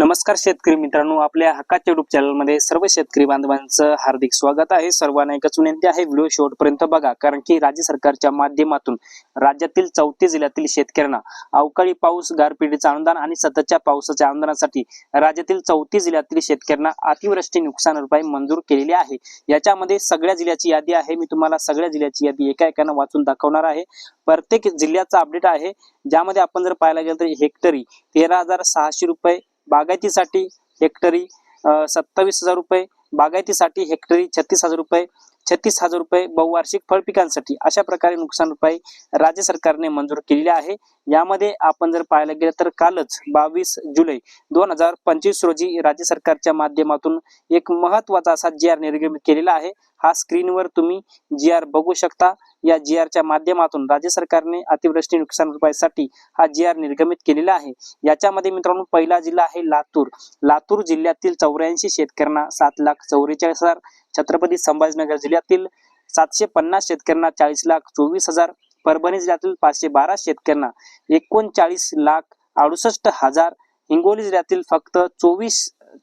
नमस्कार शेतकरी मित्रांनो आपल्या हक्काच्या युट्यूब चॅनलमध्ये सर्व शेतकरी बांधवांचं हार्दिक स्वागत आहे. सर्वांना एकच विनंती आहे व्हिडिओ शेवटपर्यंत बघा कारण की राज्य सरकारच्या माध्यमातून राज्यातील चौतीस जिल्ह्यातील शेतकऱ्यांना अवकाळी पाऊस गारपिटीचं अनुदान आणि सततच्या पावसाच्या अनुदानासाठी राज्यातील चौतीस जिल्ह्यातील शेतकऱ्यांना अतिवृष्टी नुकसान भरपाई मंजूर केलेली आहे. याच्यामध्ये सगळ्या जिल्ह्याची यादी आहे. मी तुम्हाला सगळ्या जिल्ह्याची यादी एका एकानं वाचून दाखवणार आहे. प्रत्येक जिल्ह्याचा अपडेट आहे. ज्यामध्ये आपण जर पाहायला गेलं तर हेक्टरी तेरा हजार सहाशे रुपये बागायतीसाठी हेक्टरी सत्तावीस हजार रुपये बागायतीसाठी हेक्टरी छत्तीस हजार रुपये छत्तीस हजार रुपये बहुवार्षिक फळ पिकांसाठी अशा प्रकारे नुकसान रुपये राज्य सरकारने मंजूर केलेली आहे. यामध्ये आपण जर पाहायला गेलं तर कालच बावीस जुलै दोन हजार पंचवीस रोजी राज्य सरकारच्या माध्यमातून एक महत्त्वाचा असा जी आर निर्गमित केलेला आहे. हा स्क्रीनवर तुम्ही जी आर बघू शकता. या जी आरच्या माध्यमातून राज्य सरकारने अतिवृष्टी नुकसान भरपाईसाठी हा जी आर निर्गमित केलेला आहे. याच्यामध्ये मित्रांनो पहिला जिल्हा आहे लातूर. लातूर जिल्ह्यातील चौऱ्याऐंशी शेतकऱ्यांना सात लाख चौवेचाळीस हजार छत्रपती संभाजीनगर जिल्ह्यातील सातशे पन्नास शेतकऱ्यांना चाळीस लाख चोवीस हजार परभणी जिल्ह्यातील पाचशे बारा शेतकऱ्यांना एकोणचाळीस लाख अडुसष्ट हजार हिंगोली जिल्ह्यातील फक्त चोवीस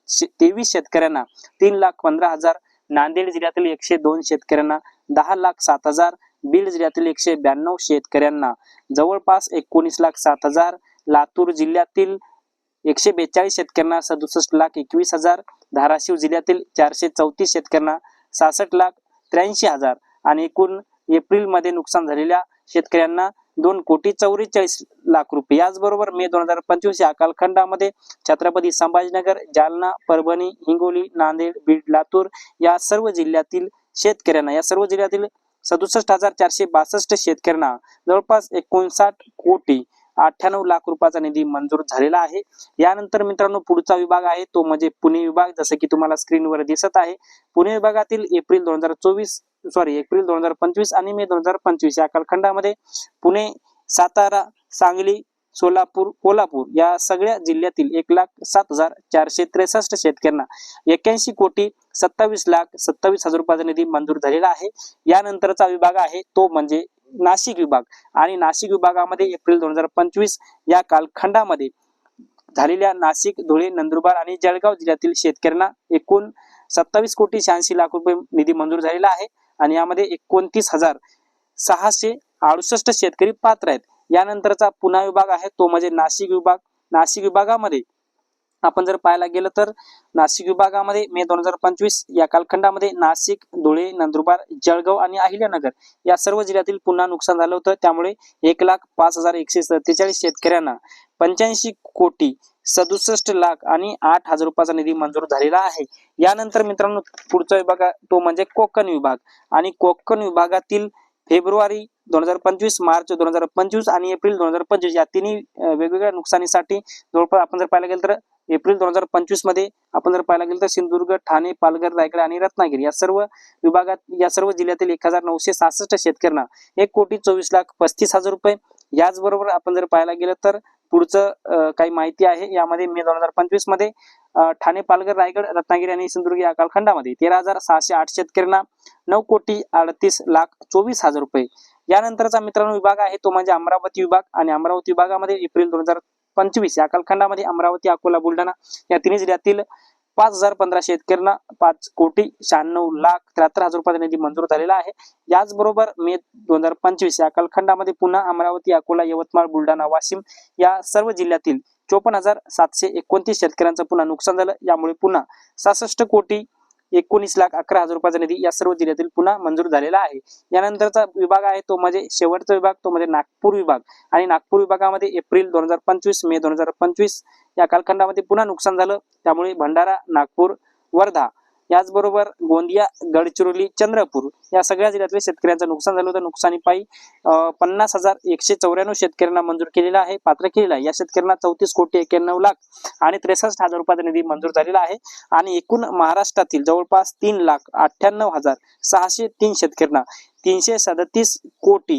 शे- तेवीस शेतकऱ्यांना तीन लाख पंधरा हजार नांदेड जिल्ह्यातील एकशे दोन शेतकऱ्यांना दहा लाख सात हजार बीड जिल्ह्यातील एकशे ब्याण्णव शेतकऱ्यांना जवळपास एकोणीस लाख सात हजार लातूर जिल्ह्यातील एकशे बेचाळीस शेतकऱ्यांना सदुसष्ट लाख एकवीस हजार धाराशिव जिल्ह्यातील चारशे चौतीस शेतकऱ्यांना सहासष्ट लाख त्र्याऐंशी हजार आणि एकूण एप्रिलमध्ये नुकसान झालेल्या शेतकऱ्यांना दोन कोटी चौवेचाळीस लाख रुपये. याचबरोबर मे दोन हजार पंचवीस या कालखंडामध्ये छत्रपती संभाजीनगर जालना परभणी हिंगोली नांदेड बीड लातूर या सर्व जिल्ह्यातील शेतकऱ्यांना या सर्व जिल्ह्यातील सदुसष्ट हजार चारशे बासष्ट शेतकऱ्यांना जवळपास एकोणसाठ कोटी अठ्ठ्याण्णव लाख रुपयाचा निधी मंजूर झालेला आहे. यानंतर मित्रांनो पुढचा विभाग आहे तो म्हणजे पुणे विभाग जसं की तुम्हाला स्क्रीनवर दिसत आहे. पुणे विभागातील एप्रिल दोन हजार चोवीस सॉरी एप्रिल दोन हजार पंचवीस आणि मे दोन हजार पंचवीस या कालखंडामध्ये पुणे सातारा सांगली सोलापूर कोल्हापूर या सगळ्या जिल्ह्यातील एक लाख सात हजार चारशे त्रेसष्ट शेतकऱ्यांना एक्याऐंशी कोटी सत्तावीस लाख सत्तावीस हजार रुपयाचा निधी मंजूर झालेला आहे. यानंतरचा विभाग आहे तो म्हणजे नाशिक विभाग. आणि नाशिक विभागामध्ये एप्रिल दोन हजार पंचवीस या कालखंडामध्ये झालेल्या नाशिक धुळे नंदुरबार आणि जळगाव जिल्ह्यातील शेतकऱ्यांना एकूण सत्तावीस कोटी शहाऐंशी लाख रुपये निधी मंजूर झालेला आहे. आणि यामध्ये एकोणतीस हजार सहाशे अडुसष्ट शेतकरी पात्र आहेत. यानंतरचा पुन्हा विभाग आहे तो म्हणजे नाशिक विभाग. नाशिक विभागामध्ये आपण जर पाहायला गेलं तर नाशिक विभागामध्ये मे दोन हजार पंचवीस या कालखंडामध्ये नाशिक धुळे नंदुरबार जळगाव आणि अहिल्यानगर या सर्व जिल्ह्यातील पुन्हा नुकसान झालं होतं. त्यामुळे एक लाख पाच हजार एकशे सत्तेचाळीस शेतकऱ्यांना पंच्याऐंशी कोटी सदुसष्ट लाख आणि आठ हजार रुपयाचा निधी मंजूर झालेला आहे. यानंतर मित्रांनो पुढचा विभाग आहे तो म्हणजे कोकण विभाग. आणि कोकण विभागातील फेब्रुवारी दोन हजार पंचवीस मार्च दोन हजार पंचवीस आणि एप्रिल दोन हजार पंचवीस या तिन्ही वेगवेगळ्या नुकसानीसाठी जवळपास आपण जर पाहायला गेलं तर एप्रिल दोन हजार पंचवीसमध्ये आपण जर पाहायला गेलं तर सिंधुदुर्ग ठाणे पालघर रायगड आणि रत्नागिरी या सर्व विभागात या सर्व जिल्ह्यातील एक हजार नऊशे सहासष्ट शेतकऱ्यांना एक कोटी चोवीस लाख पस्तीस हजार रुपये. याचबरोबर आपण जर पाहायला गेलं तर पुढचं काही माहिती आहे यामध्ये मे दोन हजार पंचवीसमध्ये ठाणे पालघर रायगड रत्नागिरी आणि सिंधुदुर्ग या कालखंडामध्ये तेरा हजार सहाशे आठ शेतकऱ्यांना नऊ कोटी अडतीस लाख चोवीस हजार रुपये. यानंतरचा मित्रांनो विभाग आहे तो म्हणजे अमरावती विभाग आणि अमरावती विभागामध्ये एप्रिल दोन हजार पंचवीस या कालखंडामध्ये अमरावती अकोला बुलढाणा या तिन्ही जिल्ह्यातील पाच हजार पंधरा शेतकऱ्यांना पाच कोटी शहाण्णव लाख त्र्याहत्तर हजार रुपयाचा निधी मंजूर झालेला आहे. याचबरोबर मे दोन हजार पंचवीस या कालखंडामध्ये पुन्हा अमरावती अकोला यवतमाळ बुलढाणा वाशिम या सर्व जिल्ह्यातील चोपन्न हजार सातशे एकोणतीस शेतकऱ्यांचं पुन्हा नुकसान झालं. यामुळे पुन्हा सहासष्ट कोटी एकोणीस लाख अकरा हजार रुपयाचा निधी या सर्व जिल्ह्यातील पुन्हा मंजूर झालेला आहे. यानंतरचा विभाग आहे तो म्हणजे शेवटचा विभाग तो म्हणजे नागपूर विभाग. आणि नागपूर विभागामध्ये एप्रिल दोन हजार पंचवीस मे दोन हजार पंचवीस या कालखंडामध्ये पुन्हा नुकसान झालं. त्यामुळे भंडारा नागपूर वर्धा याचबरोबर गोंदिया गडचिरोली चंद्रपूर या सगळ्या जिल्ह्यातल्या शेतकऱ्यांचं नुकसान झालं होतं. नुकसानीपायी अं, पन्नास हजार एकशे चौऱ्याण्णव शेतकऱ्यांना मंजूर केलेला आहे पात्र केलेला आहे. या शेतकऱ्यांना चौतीस कोटी एक्क्याण्णव लाख आणि त्रेसष्ट हजार रुपयाचा निधी मंजूर झालेला आहे. आणि एकूण महाराष्ट्रातील जवळपास तीन लाख अठ्ठ्याण्णव हजार सहाशे तीन शेतकऱ्यांना तीनशे सदतीस कोटी